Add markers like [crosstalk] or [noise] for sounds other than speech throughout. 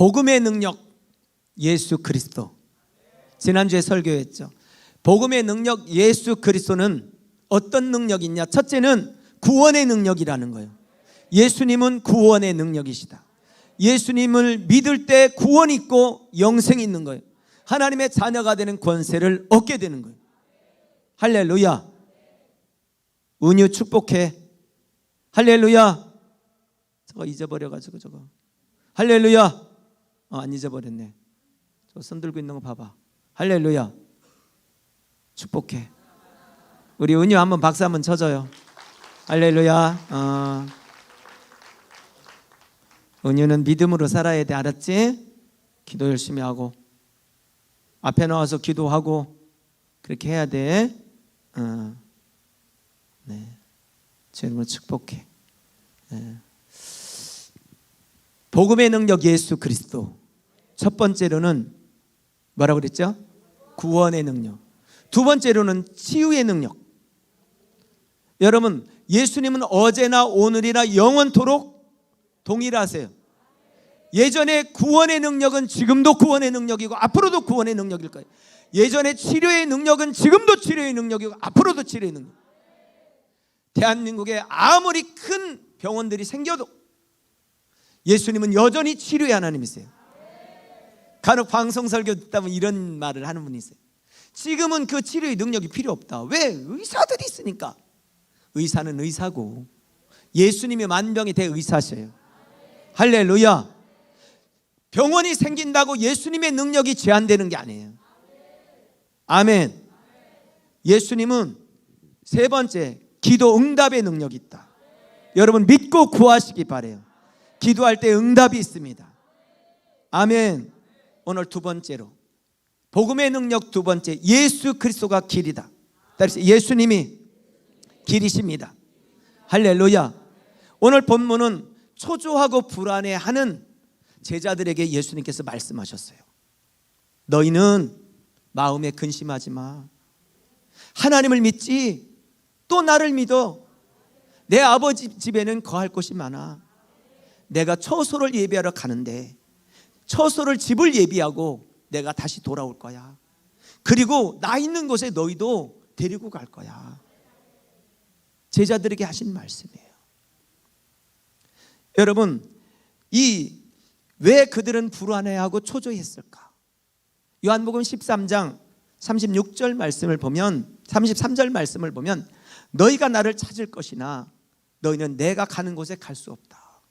복음의 능력 예수 그리스도. 지난주에 설교했죠. 복음의 능력 예수 그리스도는 어떤 능력이냐? 첫째는 구원의 능력이라는 거예요. 예수님은 구원의 능력이시다. 예수님을 믿을 때 구원 있고 영생이 있는 거예요. 하나님의 자녀가 되는 권세를 얻게 되는 거예요. 할렐루야. 은유 축복해. 할렐루야. 저거 잊어버려가지고 저거. 할렐루야. 어, 안 잊어버렸네. 저손 들고 있는 거 봐봐. 할렐루야. 축복해. 우리 은유 한번 박수 한번 쳐줘요. 할렐루야. 어. 은유는 믿음으로 살아야 돼. 알았지? 기도 열심히 하고 앞에 나와서 기도하고 그렇게 해야 돼. 어. 네. 주님을 축복해. 네. 복음의 능력 예수 그리스도. 첫 번째로는 뭐라고 그랬죠? 구원의 능력. 두 번째로는 치유의 능력. 여러분, 예수님은 어제나 오늘이나 영원토록 동일하세요. 예전에 구원의 능력은 지금도 구원의 능력이고 앞으로도 구원의 능력일 거예요. 예전에 치료의 능력은 지금도 치료의 능력이고 앞으로도 치료의 능력. 대한민국에 아무리 큰 병원들이 생겨도 예수님은 여전히 치료의 하나님이세요. 간혹 방송 설교 듣다 보면 이런 말을 하는 분이 있어요. 지금은 그 치료의 능력이 필요 없다. 왜? 의사들이 있으니까. 의사는 의사고 예수님이 만병이 대의사셔요. 할렐루야. 병원이 생긴다고 예수님의 능력이 제한되는 게 아니에요. 아멘. 예수님은 세 번째 기도 응답의 능력이 있다. 여러분 믿고 구하시기 바래요. 기도할 때 응답이 있습니다. 아멘. 오늘 두 번째로 복음의 능력 두 번째 예수 그리스도가 길이다. 따라서 예수님이 길이십니다. 할렐루야. 오늘 본문은 초조하고 불안해하는 제자들에게 예수님께서 말씀하셨어요. 너희는 마음에 근심하지 마. 하나님을 믿지 또 나를 믿어. 내 아버지 집에는 거할 곳이 많아. 내가 처소를 예비하러 가는데 처소를 집을 예비하고 내가 다시 돌아올 거야. 그리고 나 있는 곳에 너희도 데리고 갈 거야. 제자들에게 하신 말씀이에요. 여러분, 이 왜 그들은 불안해하고 초조했을까? 요한복음 13장 36절 말씀을 보면 33절 말씀을 보면 너희가 나를 찾을 것이나 너희는 내가 가는 곳에 갈 수 없다.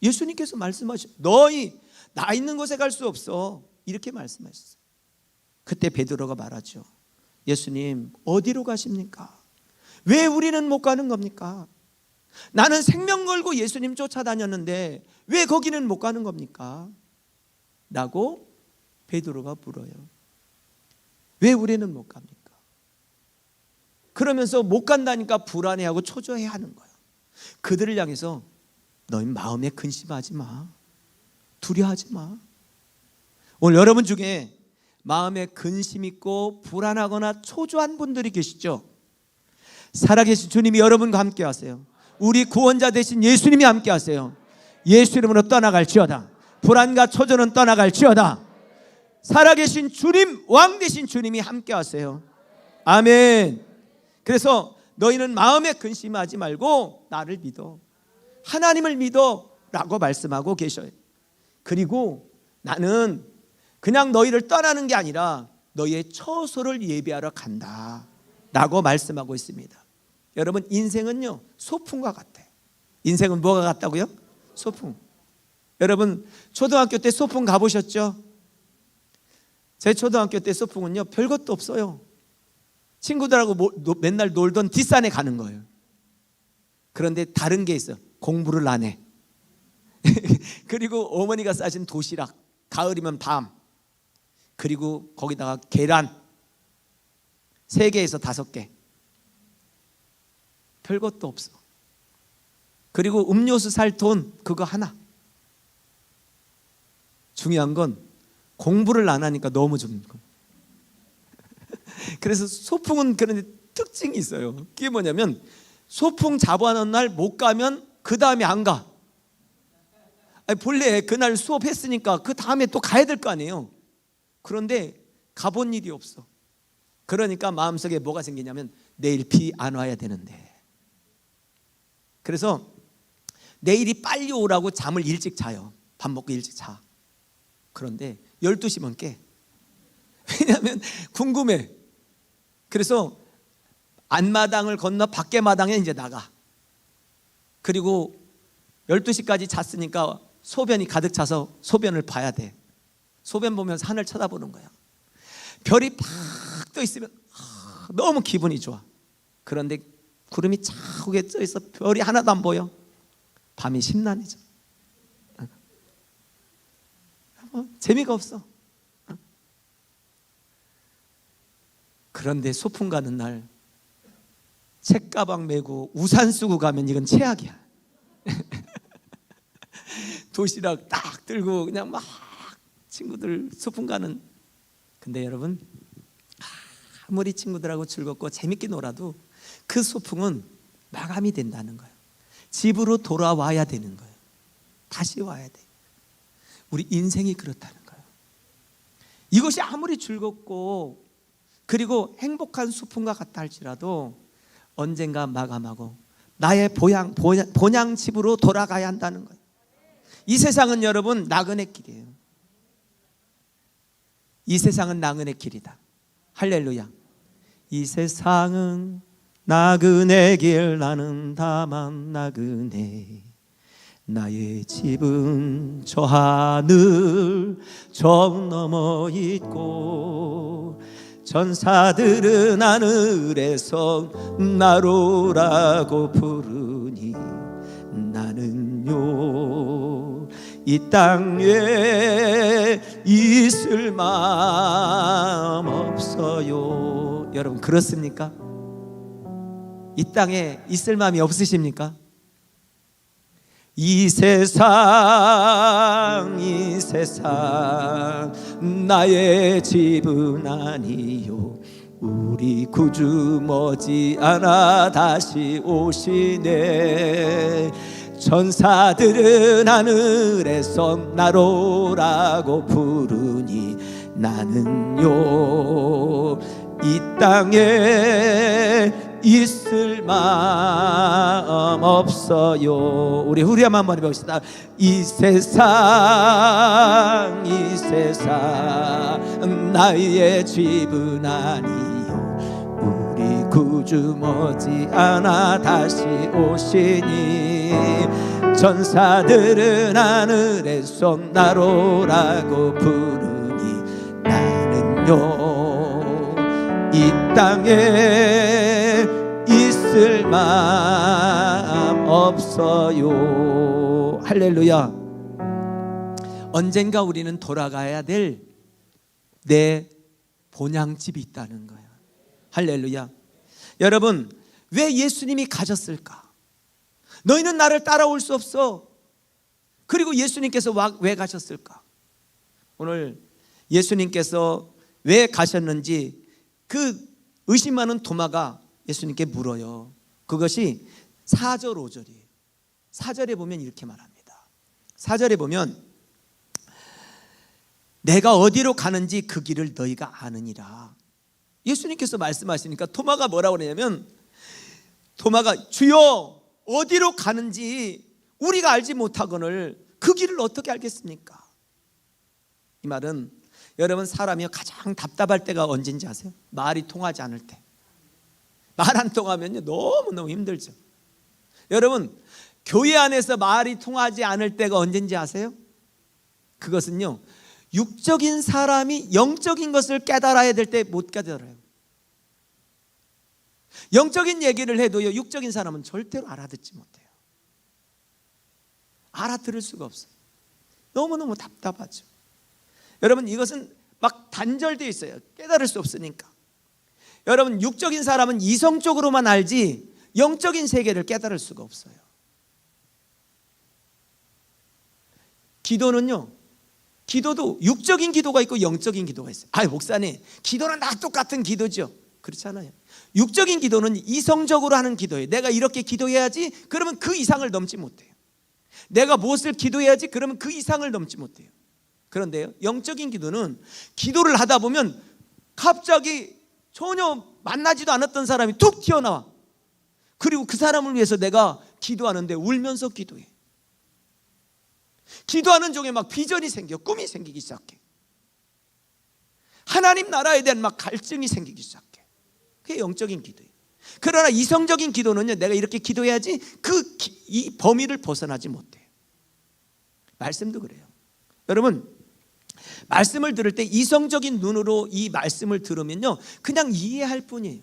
예수님께서 말씀하시 너희 나 있는 곳에 갈 수 없어. 이렇게 말씀하셨어요. 그때 베드로가 말하죠. 예수님, 어디로 가십니까? 왜 우리는 못 가는 겁니까? 나는 생명 걸고 예수님 쫓아다녔는데 왜 거기는 못 가는 겁니까? 라고 베드로가 물어요. 왜 우리는 못 갑니까? 그러면서 못 간다니까 불안해하고 초조해 하는 거야. 그들을 향해서 너희 마음에 근심하지 마. 두려워하지 마. 오늘 여러분 중에 마음에 근심 있고 불안하거나 초조한 분들이 계시죠? 살아계신 주님이 여러분과 함께 하세요. 우리 구원자 되신 예수님이 함께 하세요. 예수 이름으로 떠나갈지어다. 불안과 초조는 떠나갈지어다. 살아계신 주님, 왕 되신 주님이 함께 하세요. 아멘. 그래서 너희는 마음에 근심하지 말고 나를 믿어. 하나님을 믿어. 라고 말씀하고 계셔요. 그리고 나는 그냥 너희를 떠나는 게 아니라 너희의 처소를 예비하러 간다. 라고 말씀하고 있습니다. 여러분 인생은요 소풍과 같아. 인생은 뭐가 같다고요? 소풍. 여러분 초등학교 때 소풍 가보셨죠? 제 초등학교 때 소풍은요 별것도 없어요. 친구들하고 맨날 놀던 뒷산에 가는 거예요. 그런데 다른 게 있어. 공부를 안 해. [laughs] 그리고 어머니가 싸신 도시락, 가을이면 밤. 그리고 거기다가 계란 세 개에서 다섯 개. 별것도 없어. 그리고 음료수 살 돈 그거 하나. 중요한 건 공부를 안 하니까 너무 좀. [laughs] 그래서 소풍은 그런 특징이 있어요. 그게 뭐냐면 소풍 잡아놓은 날 못 가면 그 다음에 안 가. 아니, 본래 그날 수업했으니까 그 다음에 또 가야 될 거 아니에요. 그런데 가본 일이 없어. 그러니까 마음속에 뭐가 생기냐면 내일 비 안 와야 되는데. 그래서 내일이 빨리 오라고 잠을 일찍 자요. 밥 먹고 일찍 자. 그런데 12시면 깨. 왜냐하면 궁금해. 그래서 안마당을 건너 밖에 마당에 이제 나가. 그리고 12시까지 잤으니까 소변이 가득 차서 소변을 봐야 돼. 소변 보면서 하늘 쳐다보는 거야. 별이 팍 떠 있으면 아, 너무 기분이 좋아. 그런데 구름이 차고게 떠 있어 별이 하나도 안 보여. 밤이 심란해져. 뭐, 재미가 없어. 그런데 소풍 가는 날 책가방 메고 우산 쓰고 가면 이건 최악이야. [laughs] [laughs] 도시락 딱 들고 그냥 막 친구들 소풍 가는. 근데 여러분 아무리 친구들하고 즐겁고 재밌게 놀아도 그 소풍은 마감이 된다는 거예요. 집으로 돌아와야 되는 거예요. 다시 와야 돼. 우리 인생이 그렇다는 거예요. 이것이 아무리 즐겁고 그리고 행복한 소풍과 같다 할지라도 언젠가 마감하고 나의 보양, 보양, 본향 집으로 돌아가야 한다는 거예요. 이 세상은 여러분 나그네 길이에요. 이 세상은 나그네 길이다. 할렐루야. 이 세상은 나그네 길 나는 다만 나그네 나의 집은 저 하늘 저 너머 있고 전사들은 하늘에서 나로라고 부르니 나는요 이 땅에 있을 마음 없어요 여러분 그렇습니까? 이 땅에 있을 마음이 없으십니까? 이 세상 이 세상 나의 집은 아니요 우리 구주 머지않아 다시 오시네 천사들은 하늘에서 나로라고 부르니 나는요 이 땅에 있을 마음 없어요. 우리 후리함 한번 해봅시다. 이 세상, 이 세상, 나의 집은. 우리 구주 머지않아 다시 오시니 전사들은 하늘에서 나로라고 부르니 나는요. 이 땅에 있을 마음 없어요. 할렐루야. 언젠가 우리는 돌아가야 될 내 본향집이 있다는 거야. 할렐루야. 여러분, 왜 예수님이 가셨을까? 너희는 나를 따라올 수 없어. 그리고 예수님께서 와- 왜 가셨을까? 오늘 예수님께서 왜 가셨는지 그 의심하는 도마가 예수님께 물어요. 그것이 4절 5절이에요. 4절에 보면 이렇게 말합니다. 4절에 보면 내가 어디로 가는지 그 길을 너희가 아느니라. 예수님께서 말씀하시니까 토마가 뭐라고 그러냐면 토마가 주여 어디로 가는지 우리가 알지 못하거늘 그 길을 어떻게 알겠습니까? 이 말은 여러분 사람이 가장 답답할 때가 언제인지 아세요? 말이 통하지 않을 때. 말 안 통하면요 너무너무 힘들죠. 여러분 교회 안에서 말이 통하지 않을 때가 언제인지 아세요? 그것은요 육적인 사람이 영적인 것을 깨달아야 될 때 못 깨달아요. 영적인 얘기를 해도요 육적인 사람은 절대로 알아듣지 못해요. 알아들을 수가 없어요. 너무너무 답답하죠. 여러분 이것은 막 단절되어 있어요. 깨달을 수 없으니까. 여러분 육적인 사람은 이성적으로만 알지 영적인 세계를 깨달을 수가 없어요. 기도는요. 기도도 육적인 기도가 있고 영적인 기도가 있어요. 아, 목사님, 기도는 다 똑같은 기도죠. 그렇잖아요. 육적인 기도는 이성적으로 하는 기도예요. 내가 이렇게 기도해야지 그러면 그 이상을 넘지 못해요. 내가 무엇을 기도해야지 그러면 그 이상을 넘지 못해요. 그런데요, 영적인 기도는 기도를 하다 보면 갑자기 전혀 만나지도 않았던 사람이 툭 튀어나와. 그리고 그 사람을 위해서 내가 기도하는데 울면서 기도해. 기도하는 중에 막 비전이 생겨, 꿈이 생기기 시작해. 하나님 나라에 대한 막 갈증이 생기기 시작해. 그게 영적인 기도예요. 그러나 이성적인 기도는요, 내가 이렇게 기도해야지 그 이 범위를 벗어나지 못해요. 말씀도 그래요. 여러분, 말씀을 들을 때 이성적인 눈으로 이 말씀을 들으면요, 그냥 이해할 뿐이에요.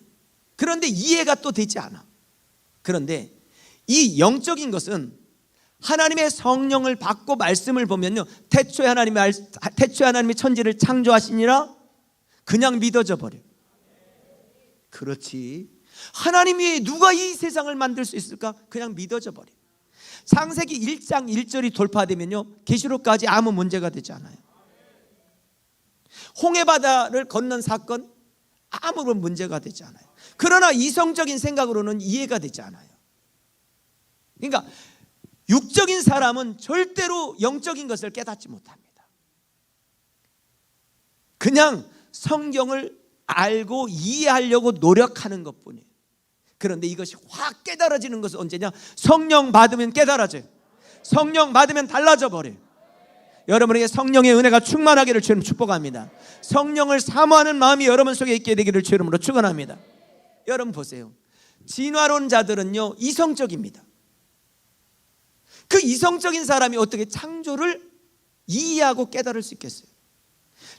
그런데 이해가 또 되지 않아. 그런데 이 영적인 것은 하나님의 성령을 받고 말씀을 보면요, 태초에 하나님이 알- 태초에 하나님이 천지를 창조하시니라 그냥 믿어져 버려. 요 그렇지. 하나님 외에 누가 이 세상을 만들 수 있을까? 그냥 믿어져 버려. 요 창세기 1장 1절이 돌파되면요. 계시록까지 아무 문제가 되지 않아요. 홍해 바다를 건넌 사건 아무런 문제가 되지 않아요. 그러나 이성적인 생각으로는 이해가 되지 않아요. 그러니까 육적인 사람은 절대로 영적인 것을 깨닫지 못합니다. 그냥 성경을 알고 이해하려고 노력하는 것 뿐이에요. 그런데 이것이 확 깨달아지는 것은 언제냐? 성령 받으면 깨달아져요. 성령 받으면 달라져 버려요. 여러분에게 성령의 은혜가 충만하기를 주님 축복합니다. 성령을 사모하는 마음이 여러분 속에 있게 되기를 주 이름으로 축원합니다. 여러분 보세요. 진화론자들은요 이성적입니다. 그 이성적인 사람이 어떻게 창조를 이해하고 깨달을 수 있겠어요?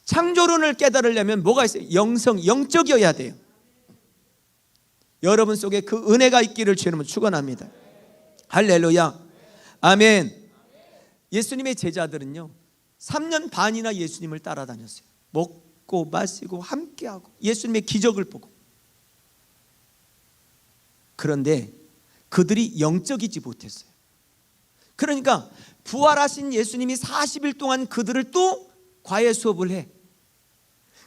창조론을 깨달으려면 뭐가 있어요? 영성, 영적이어야 돼요. 여러분 속에 그 은혜가 있기를 주님은 축원합니다. 할렐루야. 아멘. 예수님의 제자들은요. 3년 반이나 예수님을 따라다녔어요. 먹고 마시고 함께하고 예수님의 기적을 보고. 그런데 그들이 영적이지 못했어요. 그러니까 부활하신 예수님이 40일 동안 그들을 또 과외 수업을 해.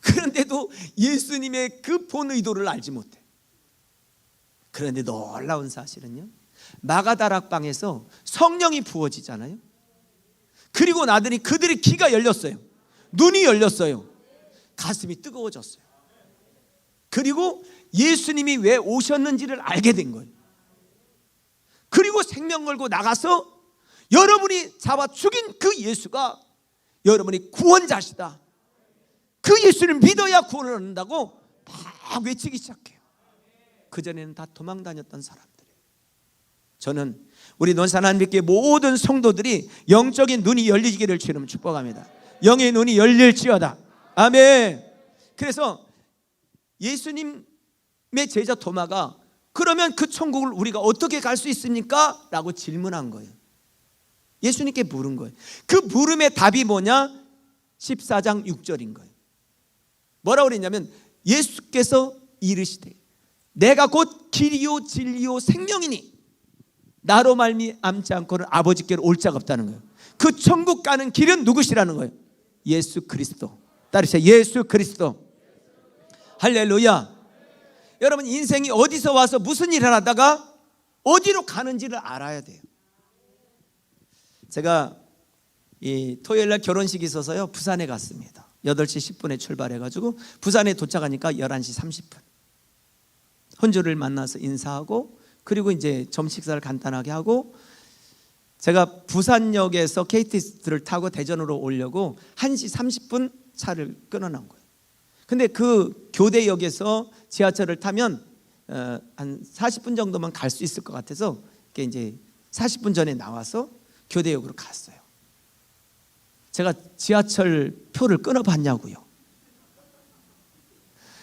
그런데도 예수님의 그 본 의도를 알지 못해. 그런데 놀라운 사실은요. 마가다락방에서 성령이 부어지잖아요. 그리고 나더니 그들의 귀가 열렸어요. 눈이 열렸어요. 가슴이 뜨거워졌어요. 그리고 예수님이 왜 오셨는지를 알게 된 거예요. 그리고 생명 걸고 나가서 여러분이 잡아 죽인 그 예수가 여러분이 구원자시다. 그 예수를 믿어야 구원을 얻는다고 막 외치기 시작해요. 그전에는 다 도망 다녔던 사람들이에요. 저는 우리 논산 한빛교회 모든 성도들이 영적인 눈이 열리기를 주님 축복합니다. 영의 눈이 열릴지어다. 아멘. 그래서 예수님의 제자 도마가 그러면 그 천국을 우리가 어떻게 갈 수 있습니까? 라고 질문한 거예요. 예수님께 물은 거예요. 그 물음의 답이 뭐냐? 14장 6절인 거예요. 뭐라고 그랬냐면 예수께서 이르시되 내가 곧 길이요 진리요 생명이니 나로 말미암지 않고는 아버지께로 올 자가 없다는 거예요. 그 천국 가는 길은 누구시라는 거예요? 예수 그리스도. 따르세요. 예수 그리스도. 할렐루야. 여러분 인생이 어디서 와서 무슨 일을 하다가 어디로 가는지를 알아야 돼요. 제가 이 토요일 날 결혼식이 있어서요. 부산에 갔습니다. 8시 10분에 출발해 가지고 부산에 도착하니까 11시 30분. 혼주를 만나서 인사하고 그리고 이제 점 식사를 간단하게 하고 제가 부산역에서 KTX를 타고 대전으로 오려고 1시 30분 차를 끊어 놓은 거예요. 근데 그 교대역에서 지하철을 타면 어, 한 40분 정도만 갈 수 있을 것 같아서 이게 이제 40분 전에 나와서 교대역으로 갔어요. 제가 지하철 표를 끊어 봤냐고요.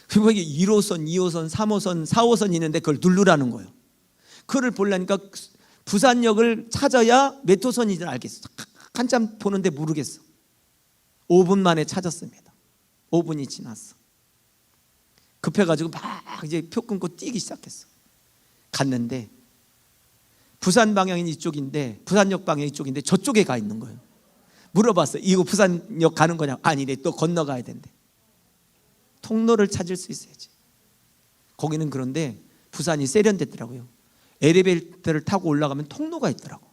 그리고 이게 1호선, 2호선, 3호선, 4호선 있는데 그걸 누르라는 거예요. 그걸 보려니까 부산역을 찾아야 몇 호선인지 알겠어. 한참 보는데 모르겠어. 5분 만에 찾았습니다. 5분이 지났어. 급해가지고 막 이제 표 끊고 뛰기 시작했어. 갔는데 부산 방향이 이쪽인데 부산역 방향이 이쪽인데 저쪽에 가 있는 거예요. 물어봤어. 이거 부산역 가는 거냐? 아니래. 또 건너가야 된대. 통로를 찾을 수 있어야지. 거기는 그런데 부산이 세련됐더라고요. 엘리베이터를 타고 올라가면 통로가 있더라고.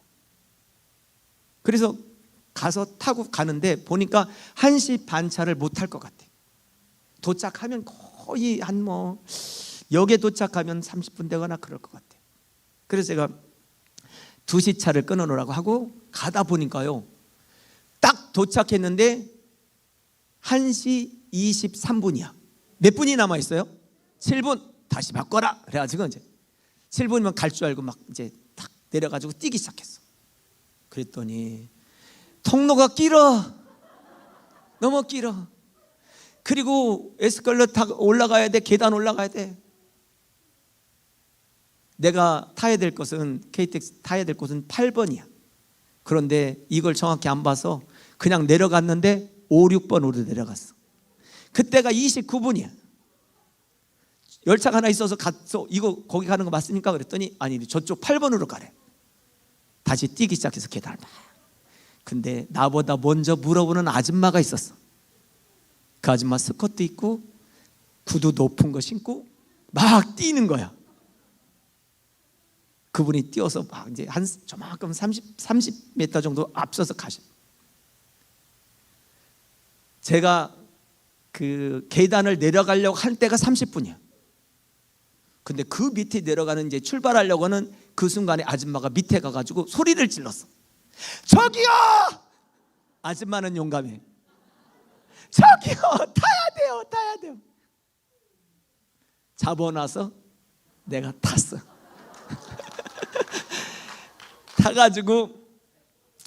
그래서 가서 타고 가는데 보니까 1시 반 차를 못 탈 것 같아. 도착하면 거의 한 뭐 역에 도착하면 30분 되거나 그럴 것 같아. 그래서 제가 2시 차를 끊어 놓으라고 하고 가다 보니까요. 딱 도착했는데 1시 23분이야. 몇 분이 남아 있어요? 7분. 다시 바꿔라. 그래가지고 이제 7분이면 갈 줄 알고 막 이제 탁 내려가지고 뛰기 시작했어. 그랬더니 통로가 길어. 너무 길어. 그리고 에스컬레 타고 올라가야 돼. 계단 올라가야 돼. 내가 타야 될 것은 KTX 타야 될 곳은 8번이야. 그런데 이걸 정확히 안 봐서 그냥 내려갔는데 5, 6번으로 내려갔어. 그때가 29분이야. 열차가 하나 있어서 갔어. 이거 거기 가는 거 맞습니까? 그랬더니 아니 저쪽 8번으로 가래. 다시 뛰기 시작해서 계단을 막. 근데 나보다 먼저 물어보는 아줌마가 있었어. 그 아줌마 스커트 입고 구두 높은 거 신고 막 뛰는 거야. 그분이 뛰어서 막 이제 한 저만큼 30 30m 정도 앞서서 가셔. 제가 그 계단을 내려가려고 할 때가 30분이야. 근데 그 밑에 내려가는 이제 출발하려고 하는 그 순간에 아줌마가 밑에 가가지고 소리를 질렀어. 저기요! 아줌마는 용감해. 저기요! 타야 돼요! 타야 돼요! 잡아놔서 내가 탔어. 타가지고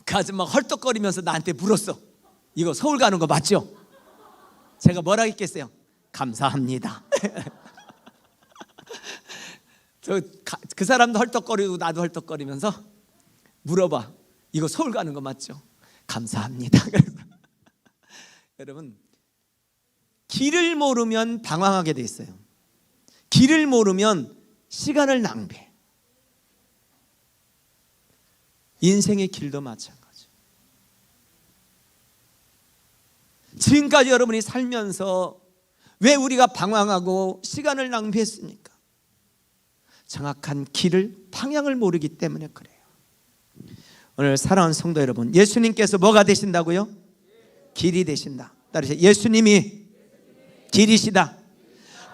그 아줌마 헐떡거리면서 나한테 물었어. 이거 서울 가는 거 맞죠? 제가 뭐라 했겠어요? 감사합니다. [laughs] 저 그 사람도 헐떡거리고 나도 헐떡거리면서 물어봐. 이거 서울 가는 거 맞죠? 감사합니다. [laughs] 여러분 길을 모르면 방황하게 돼 있어요. 길을 모르면 시간을 낭비해. 인생의 길도 마찬가지. 지금까지 여러분이 살면서 왜 우리가 방황하고 시간을 낭비했습니까? 정확한 길을 방향을 모르기 때문에 그래요. 오늘 사랑하는 성도 여러분, 예수님께서 뭐가 되신다고요? 길이 되신다. 따르세요. 예수님이 길이시다.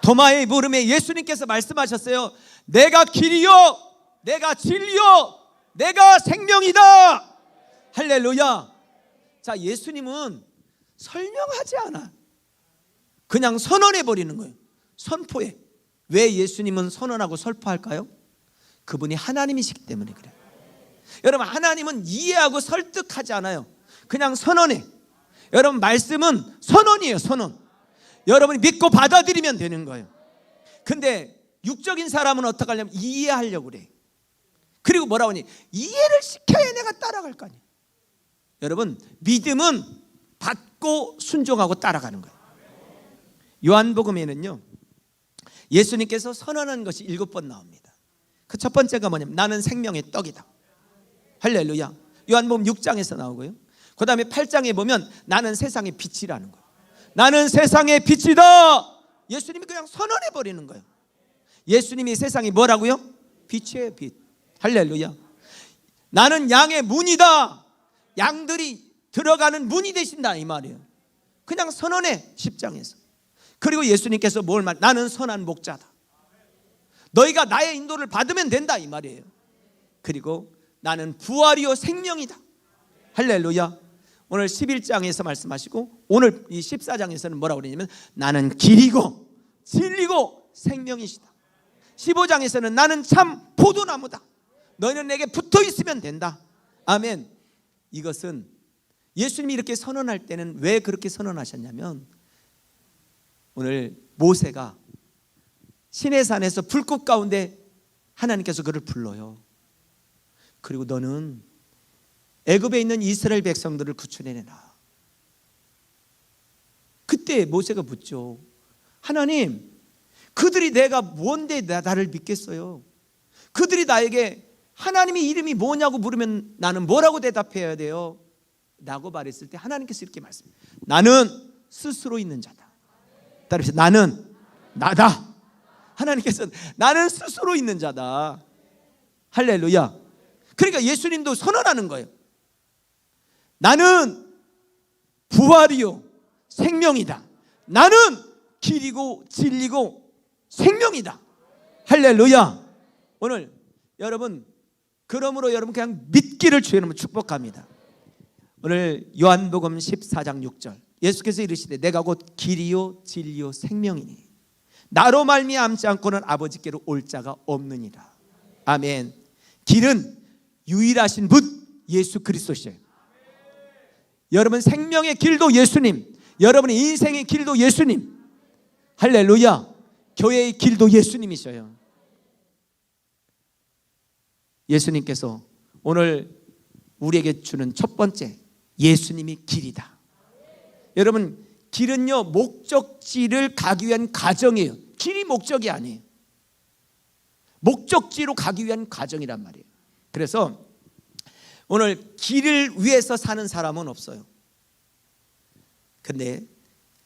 도마의 물음에 예수님께서 말씀하셨어요. 내가 길이요, 내가 진리요, 내가 생명이다. 할렐루야. 자, 예수님은 설명하지 않아. 그냥 선언해 버리는 거예요. 선포해. 왜 예수님은 선언하고 설포할까요? 그분이 하나님이시기 때문에 그래요. 여러분, 하나님은 이해하고 설득하지 않아요. 그냥 선언해. 여러분, 말씀은 선언이에요, 선언. 여러분이 믿고 받아들이면 되는 거예요. 근데 육적인 사람은 어떻게 하냐면 이해하려고 그래. 그리고 뭐라고 하니? 이해를 시켜야 내가 따라갈 거 아니에요. 여러분, 믿음은 받고 순종하고 따라가는 거예요. 요한복음에는요. 예수님께서 선언한 것이 일곱 번 나옵니다. 그 첫 번째가 뭐냐면 나는 생명의 떡이다. 할렐루야. 요한복음 6장에서 나오고요. 그 다음에 8장에 보면 나는 세상의 빛이라는 거예요. 나는 세상의 빛이다. 예수님이 그냥 선언해 버리는 거예요. 예수님이 세상이 뭐라고요? 빛이에요, 빛. 할렐루야. 나는 양의 문이다. 양들이 들어가는 문이 되신다 이 말이에요. 그냥 선언해 10장에서. 그리고 예수님께서 뭘 말? 나는 선한 목자다. 너희가 나의 인도를 받으면 된다 이 말이에요. 그리고 나는 부활이요 생명이다. 할렐루야. 오늘 11장에서 말씀하시고 오늘 이 14장에서는 뭐라고 그러냐면 나는 길이고 진리고 생명이시다. 15장에서는 나는 참 포도나무다. 너희는 내게 붙어 있으면 된다. 아멘. 이것은 예수님이 이렇게 선언할 때는 왜 그렇게 선언하셨냐면 오늘 모세가 신의 산에서 불꽃 가운데 하나님께서 그를 불러요. 그리고 너는 애굽에 있는 이스라엘 백성들을 구출해내라. 그때 모세가 묻죠. 하나님, 그들이 내가 뭔데 나를 믿겠어요? 그들이 나에게 하나님의 이름이 뭐냐고 물으면 나는 뭐라고 대답해야 돼요? 라고 말했을 때 하나님께서 이렇게 말씀해요. 나는 스스로 있는 자다. 따라서 나는 나다. 하나님께서 나는 스스로 있는 자다. 할렐루야. 그러니까 예수님도 선언하는 거예요. 나는 부활이요 생명이다. 나는 길이고 진리고 생명이다. 할렐루야. 오늘 여러분 그러므로 여러분 그냥 믿기를 주의 이름으로 축복합니다. 오늘 요한복음 14장 6절 예수께서 이르시되 내가 곧 길이요 진리요 생명이니 나로 말미암지 않고는 아버지께로 올 자가 없느니라. 아멘. 길은 유일하신 분 예수 그리스도시에요. 여러분 생명의 길도 예수님, 여러분의 인생의 길도 예수님. 할렐루야. 교회의 길도 예수님이셔요. 예수님께서 오늘 우리에게 주는 첫 번째 예수님이 길이다. 여러분 길은요 목적지를 가기 위한 과정이에요. 길이 목적이 아니에요. 목적지로 가기 위한 과정이란 말이에요. 그래서 오늘 길을 위해서 사는 사람은 없어요. 근데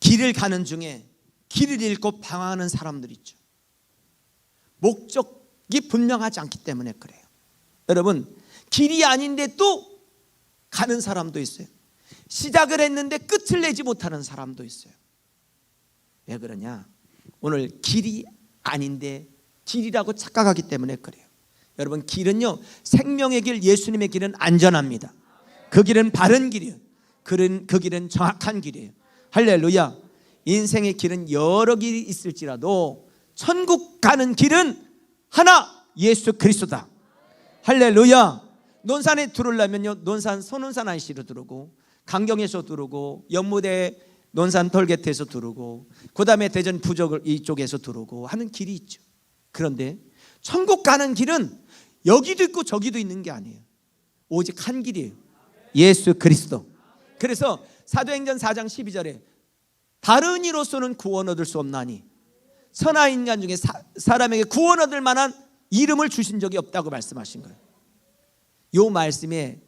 길을 가는 중에 길을 잃고 방황하는 사람들 있죠. 목적이 분명하지 않기 때문에 그래요. 여러분, 길이 아닌데 또 가는 사람도 있어요. 시작을 했는데 끝을 내지 못하는 사람도 있어요. 왜 그러냐? 오늘 길이 아닌데 길이라고 착각하기 때문에 그래요. 여러분 길은요 생명의 길 예수님의 길은 안전합니다. 그 길은 바른 길이에요. 그는 그 길은 정확한 길이에요. 할렐루야. 인생의 길은 여러 길이 있을지라도 천국 가는 길은 하나 예수 그리스도다. 할렐루야. 논산에 들어오려면요 논산 선운산 IC로 들어오고 강경에서 들어오고 연무대 논산 톨게트에서 들어오고 그다음에 대전 부적을 이쪽에서 들어오고 하는 길이 있죠. 그런데 천국 가는 길은 여기도 있고 저기도 있는 게 아니에요. 오직 한 길이에요. 예수 그리스도. 그래서 사도행전 4장 12절에 다른 이로서는 구원 얻을 수 없나니 선한 인간 중에 사, 사람에게 구원 얻을 만한 이름을 주신 적이 없다고 말씀하신 거예요. 요 말씀에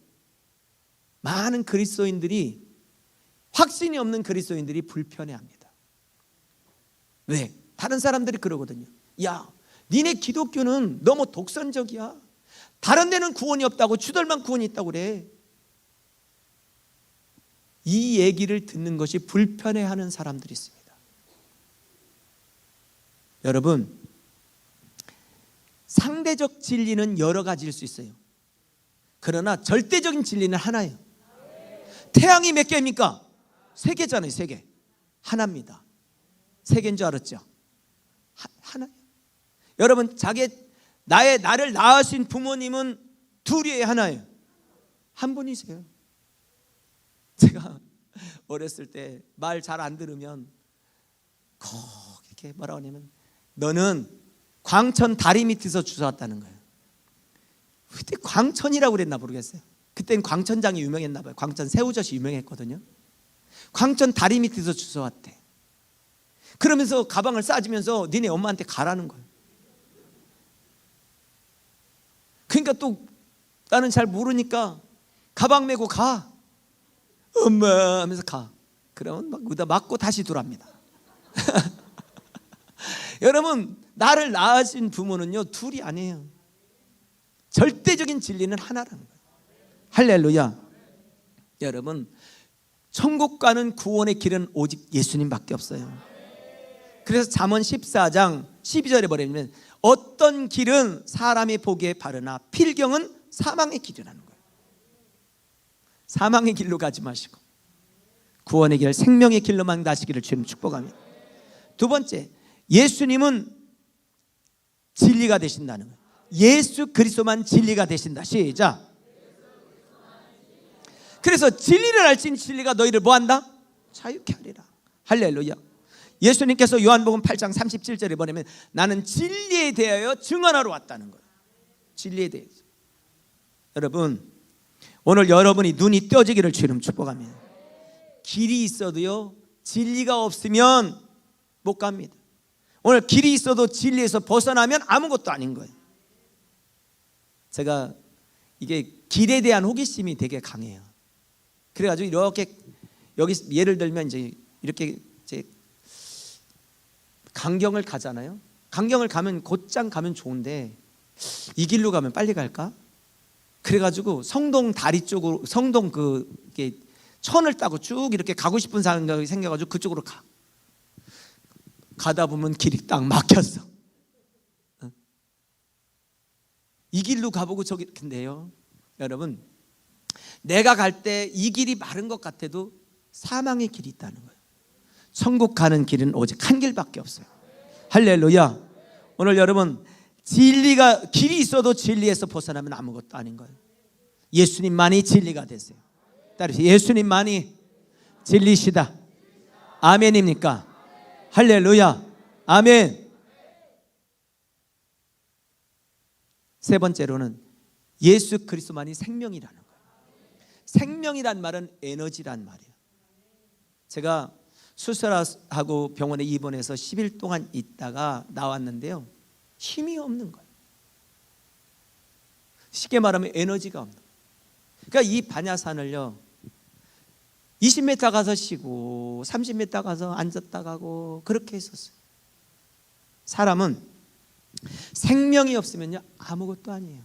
많은 그리스도인들이 확신이 없는 그리스도인들이 불편해합니다. 왜? 다른 사람들이 그러거든요. 야, 니네 기독교는 너무 독선적이야. 다른 데는 구원이 없다고 주들만 구원이 있다고 그래. 이 얘기를 듣는 것이 불편해하는 사람들이 있습니다. 여러분, 상대적 진리는 여러 가지일 수 있어요. 그러나 절대적인 진리는 하나예요. 태양이 몇 개입니까? 세 개잖아요, 세 개. 하나입니다. 세 개인 줄 알았죠? 하, 하나예요. 여러분, 자기 나의 나를 낳으신 부모님은 둘이에요, 하나예요. 한 분이세요. 제가 [laughs] 어렸을 때 말 잘 안 들으면 꼭 이렇게 뭐라고 하냐면 너는 광천 다리 밑에서 주워왔다는 거예요. 그때 광천이라고 그랬나 모르겠어요. 그땐 광천장이 유명했나 봐요. 광천 새우젓이 유명했거든요. 광천 다리 밑에서 주워왔대. 그러면서 가방을 싸지면서 니네 엄마한테 가라는 거예요. 그러니까 또 나는 잘 모르니까 가방 메고 가. 엄마 하면서 가. 그러면 막 맞고 다시 돌아옵니다. [laughs] 여러분 나를 낳으신 부모는요 둘이 아니에요. 절대적인 진리는 하나라는 거예요. 할렐루야. 여러분 천국 가는 구원의 길은 오직 예수님밖에 없어요. 그래서 잠언 14장 12절에 보면 어떤 길은 사람이 보기에 바르나 필경은 사망의 길이라는 거예요. 사망의 길로 가지 마시고 구원의 길, 생명의 길로만 가시기를 주님 축복합니다. 두 번째, 예수님은 진리가 되신다는 거예요. 예수 그리스도만 진리가 되신다. 시작. 그래서 진리를 알진 진리가 너희를 뭐한다? 자유케 하리라. 할렐루야. 예수님께서 요한복음 8장 37절에 보내면 나는 진리에 대하여 증언하러 왔다는 거예요. 진리에 대해서. 여러분, 오늘 여러분이 눈이 떠지기를 주님 축복합니다. 길이 있어도요, 진리가 없으면 못 갑니다. 오늘 길이 있어도 진리에서 벗어나면 아무것도 아닌 거예요. 제가 이게 길에 대한 호기심이 되게 강해요. 그래가지고 이렇게 여기 예를 들면 이제 이렇게 이제 강경을 가잖아요. 강경을 가면 곧장 가면 좋은데 이 길로 가면 빨리 갈까? 그래가지고 성동 다리 쪽으로 성동 그 천을 따고 쭉 이렇게 가고 싶은 생각이 생겨가지고 그쪽으로 가. 가다 보면 길이 딱 막혔어. 어? 이 길로 가보고 저기 근데요, 여러분 내가 갈 때 이 길이 마른 것 같아도 사망의 길이 있다는 거예요. 천국 가는 길은 오직 한 길밖에 없어요. 할렐루야. 오늘 여러분 진리가 길이 있어도 진리에서 벗어나면 아무것도 아닌 거예요. 예수님만이 진리가 되세요. 따르시 예수님만이 진리시다. 아멘입니까? 할렐루야. 아멘. 세 번째로는 예수 그리스도만이 생명이라는 거예요. 생명이란 말은 에너지란 말이에요. 제가 수술하고 병원에 입원해서 10일 동안 있다가 나왔는데요. 힘이 없는 거예요. 쉽게 말하면 에너지가 없는 거예요. 그러니까 이 반야산을요. 20m 가서 쉬고 30m 가서 앉았다 가고 그렇게 했었어요. 사람은 생명이 없으면요 아무것도 아니에요.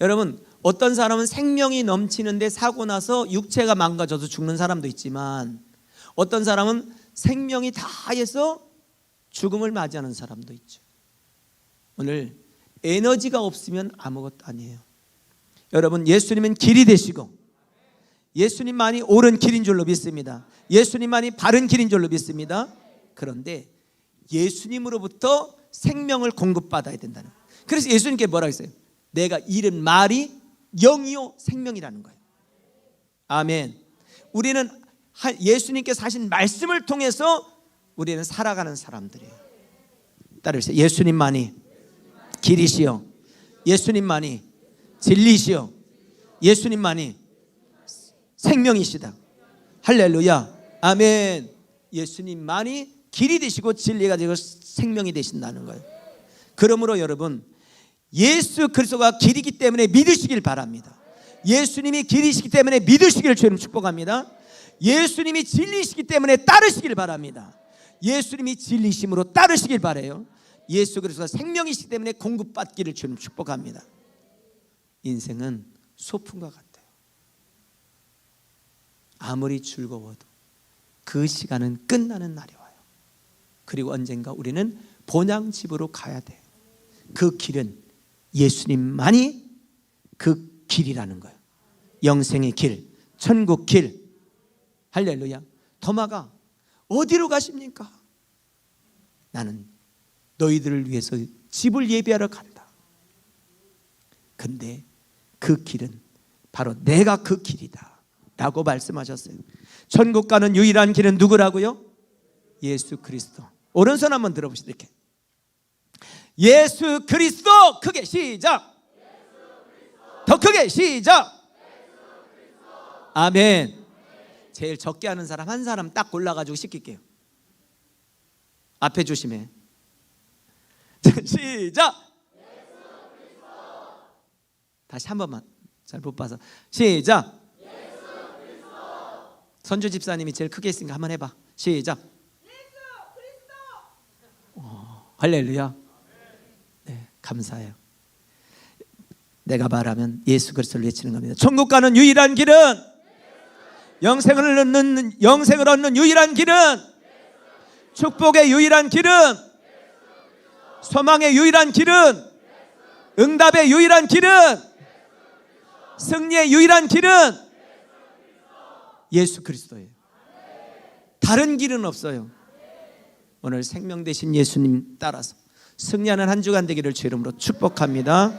여러분 어떤 사람은 생명이 넘치는데 사고 나서 육체가 망가져서 죽는 사람도 있지만 어떤 사람은 생명이 다해서 죽음을 맞이하는 사람도 있죠. 오늘 에너지가 없으면 아무것도 아니에요. 여러분 예수님은 길이 되시고 예수님만이 옳은 길인 줄로 믿습니다. 예수님만이 바른 길인 줄로 믿습니다. 그런데 예수님으로부터 생명을 공급받아야 된다는. 거예요. 그래서 예수님께 뭐라 했어요? 내가 잃은 말이 영이요 생명이라는 거예요. 아멘. 우리는 예수님께서 하신 말씀을 통해서 우리는 살아가는 사람들이에요. 따르세요. 예수님만이 길이시요. 예수님만이 진리시요. 예수님만이 생명이시다. 할렐루야. 아멘. 예수님만이 길이 되시고 진리가 되고 생명이 되신다는 거예요. 그러므로 여러분 예수 그리스도가 길이기 때문에 믿으시길 바랍니다. 예수님이 길이시기 때문에 믿으시기를 주님 축복합니다. 예수님이 진리시기 때문에 따르시길 바랍니다. 예수님이 진리심으로 따르시길 바래요. 예수 그리스도가 생명이시기 때문에 공급받기를 주님 축복합니다. 인생은 소풍과 같아요. 아무리 즐거워도 그 시간은 끝나는 날이 와요. 그리고 언젠가 우리는 본향 집으로 가야 돼요. 그 길은 예수님만이 그 길이라는 거예요. 영생의 길, 천국 길. 할렐루야. 더마가 어디로 가십니까? 나는 너희들을 위해서 집을 예비하러 간다. 근데 그 길은 바로 내가 그 길이다. 라고 말씀하셨어요. 천국 가는 유일한 길은 누구라고요? 예수 그리스도. 오른손 한번 들어보시죠. 이렇게. 예수 그리스도 크게 시작. 더 크게 시작. 아멘. 제일 적게 하는 사람 한 사람 딱 골라가지고 시킬게요. 앞에 조심해. [laughs] 시작. 다시 한 번만 잘 못 봐서 시작. 선주 집사님이 제일 크게 했으니까 한번 해봐. 시작. 어, 할렐루야. 네, 감사해요. 내가 말하면 예수 그리스도를 외치는 겁니다. 천국 가는 유일한 길은 영생을 얻는 영생을 얻는 유일한 길은 축복의 유일한 길은 소망의 유일한 길은 응답의 유일한 길은 승리의 유일한 길은 예수 그리스도예요. 다른 길은 없어요. 오늘 생명 되신 예수님 따라서 승리하는 한 주간 되기를 주 이름으로 축복합니다.